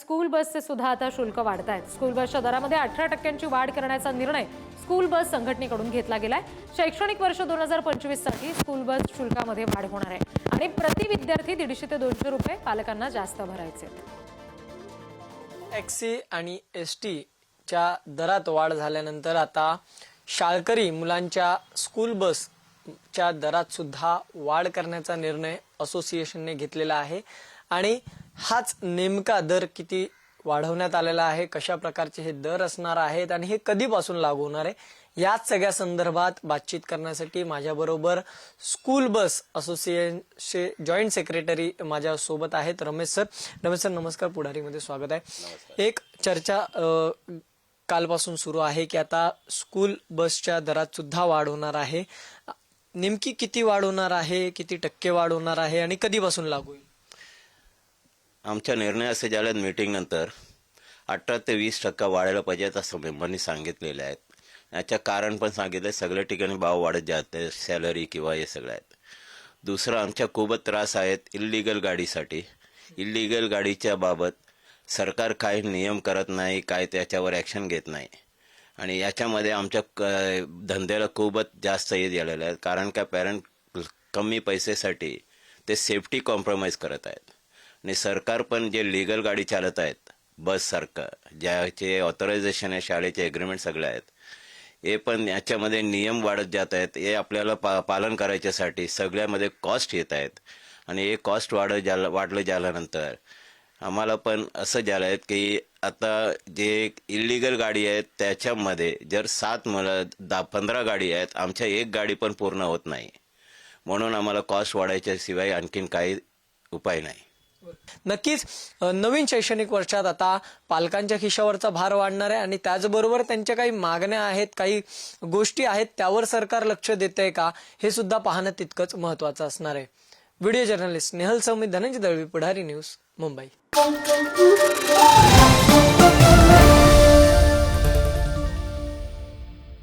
School बसचे सुद्धा आता शुल्क वाढत आहेत स्कूल बसच्या दरामध्ये अठरा टक्क्यांची वाढ करण्याचा निर्णय स्कूल बस संघटनेकडून घेतला गेलाय. शैक्षणिक वर्ष दोन हजार पंचवीससाठी स्कूल बस शुल्कामध्ये वाढ होणार आहे. आणि प्रति विद्यार्थी दीडशे ते दोनशे रुपये पालकांना जास्त भरायचे टॅक्सी आणि एस टीच्या दरात वाढ झाल्यानंतर आता शाळकरी मुलांच्या स्कूल बसच्या दरात सुद्धा वाढ करण्याचा निर्णय असोसिएशनने घेतलेला आहे. आणि हाच नेमका दर किती वाढवण्यात आलेला आहे कशा प्रकारचे हे दर असणार आहेत आणि हे कधीपासून लागू होणार आहे याच सगळ्या संदर्भात बातचीत करण्यासाठी माझ्याबरोबर स्कूल बस असोसिएशनचे जॉईंट सेक्रेटरी माझ्या सोबत आहेत रमेश सर. रमेश सर नमस्कार. पुढारीमध्ये स्वागत आहे. एक चर्चा कालपासून सुरू आहे की आता स्कूल बसच्या दरात सुद्धा वाढ होणार आहे. नेमकी किती वाढ होणार आहे किती टक्के वाढ होणार आहे आणि कधीपासून लागू होईल? आमच्या निर्णय असे झाल्यात मीटिंगनंतर अठरा ते वीस टक्का वाढायला पाहिजे असं मेंबरनी सांगितलेले आहेत याच्या कारण पण सांगितलं सगळ्या ठिकाणी भाव वाढत जाते सॅलरी किंवा हे सगळं आहेत. दुसरं आमच्या खूपच त्रास आहेत इल्लिगल गाडीसाठी. इल्लिगल गाडीच्या बाबत सरकार काही नियम करत नाही काय त्याच्यावर ॲक्शन घेत नाही. आणि याच्यामध्ये आमच्या क- धंद्याला खूपच जास्त हे झालेलं आहे. कारण का पॅरेंट कमी पैसेसाठी ते सेफ्टी कॉम्प्रोमाइज करत आहेत. आणि सरकार पण जे लिगल गाडी चालत आहेत बससारखं ज्याचे ऑथरायझेशन आहे शाळेचे एग्रीमेंट सगळे आहेत हे पण याच्यामध्ये नियम वाढत जात आहेत. हे आपल्याला पा पालन करायच्यासाठी सगळ्यामध्ये कॉस्ट येत आहेत. आणि हे कॉस्ट वाढत झालं वाढलं झाल्यानंतर आम्हाला पण असं झालं आहे की आता जे इलिगल गाडी आहेत त्याच्यामध्ये जर सात मला दहा पंधरा गाडी आहेत आमच्या एक गाडी पण पूर्ण होत नाही. म्हणून आम्हाला कॉस्ट वाढायच्या शिवाय आणखीन काही उपाय नाही. नक्कीच नवीन शैक्षणिक वर्षात आता पालकांच्या खिशावरचा भार वाढणार आहे आणि त्याचबरोबर त्यांच्या काही मागण्या आहेत काही गोष्टी आहेत त्यावर सरकार लक्ष देतंय का हे सुद्धा पाहणं तितकंच महत्वाचं असणार आहे. Video journalist Nehal Saumit Dhananjay Dalvi Pudhari news Mumbai.